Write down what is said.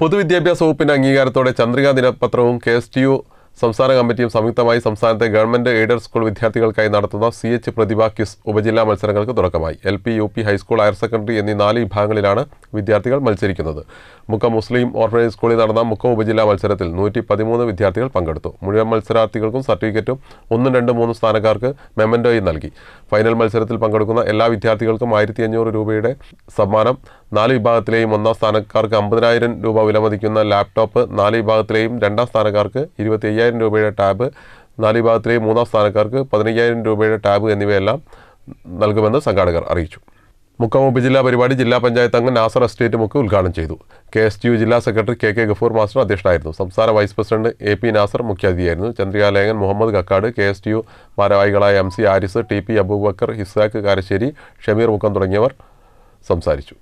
പൊതുവിദ്യാഭ്യാസ വകുപ്പിന്റെ അംഗീകാരത്തോടെ ചന്ദ്രിക ദിനപത്രവും കെ എസ് ടി യു സംസ്ഥാന കമ്മിറ്റിയും സംയുക്തമായി സംസ്ഥാനത്തെ ഗവൺമെന്റ് എയ്ഡഡ് സ്കൂൾ വിദ്യാർത്ഥികൾക്കായി നടത്തുന്ന സി എച്ച് പ്രതിഭ ക്യുസ് ഉപജില്ലാ മത്സരങ്ങൾക്ക് തുടക്കമായി. L P U P high school higher secondary എന്നീ നാല് വിഭാഗങ്ങളിലാണ് വിദ്യാർത്ഥികൾ മത്സരിക്കുന്നത്. മുക്കം മുസ്ലിം ഓർഫനേജ് സ്കൂളിൽ നടന്ന മുക്കം ഉപജില്ലാ മത്സരത്തിൽ നൂറ്റി പതിമൂന്ന് വിദ്യാർത്ഥികൾ പങ്കെടുത്തു. മുഴുവൻ മത്സരാർത്ഥികൾക്കും സർട്ടിഫിക്കറ്റും ഒന്നും രണ്ടും മൂന്നും സ്ഥാനക്കാർക്ക് മെമന്റോയും നൽകി. ഫൈനൽ മത്സരത്തിൽ പങ്കെടുക്കുന്ന എല്ലാ വിദ്യാർത്ഥികൾക്കും ആയിരത്തി അഞ്ഞൂറ് രൂപയുടെ സമ്മാനം നാല് വിഭാഗത്തിലെയും ഒന്നാം സ്ഥാനക്കാർക്ക് അമ്പതിനായിരം രൂപ വിലമതിക്കുന്ന ലാപ്ടോപ്പ് നാല് വിഭാഗത്തിലെയും രണ്ടാം സ്ഥാനക്കാർക്ക് ഇരുപത്തി അയ്യായിരം രൂപയുടെ ടാബ് നാല് വിഭാഗത്തിലെയും മൂന്നാം സ്ഥാനക്കാർക്ക് പതിനയ്യായിരം രൂപയുടെ ടാബ് എന്നിവയെല്ലാം നൽകുമെന്ന് സംഘാടകർ അറിയിച്ചു. മുക്കം ഉപജില്ലാ പരിപാടി ജില്ലാ പഞ്ചായത്ത് അംഗം നാസർ എസ്റ്റേറ്റ് മുക്ക് ഉദ്ഘാടനം ചെയ്തു. കെ എസ് ടി യു ജില്ലാ secretary K K Gafoor master അധ്യക്ഷനായിരുന്നു. സംസ്ഥാന vice president A P Nasar മുഖ്യാതിഥിയായിരുന്നു. ചന്ദ്രികാലേഖൻ Muhammad Kakkad K S T U ഭാരവാഹികളായ M C Aris T P Abubakar Hisakh Karassery Shameer Mukkam തുടങ്ങിയവർ സംസാരിച്ചു.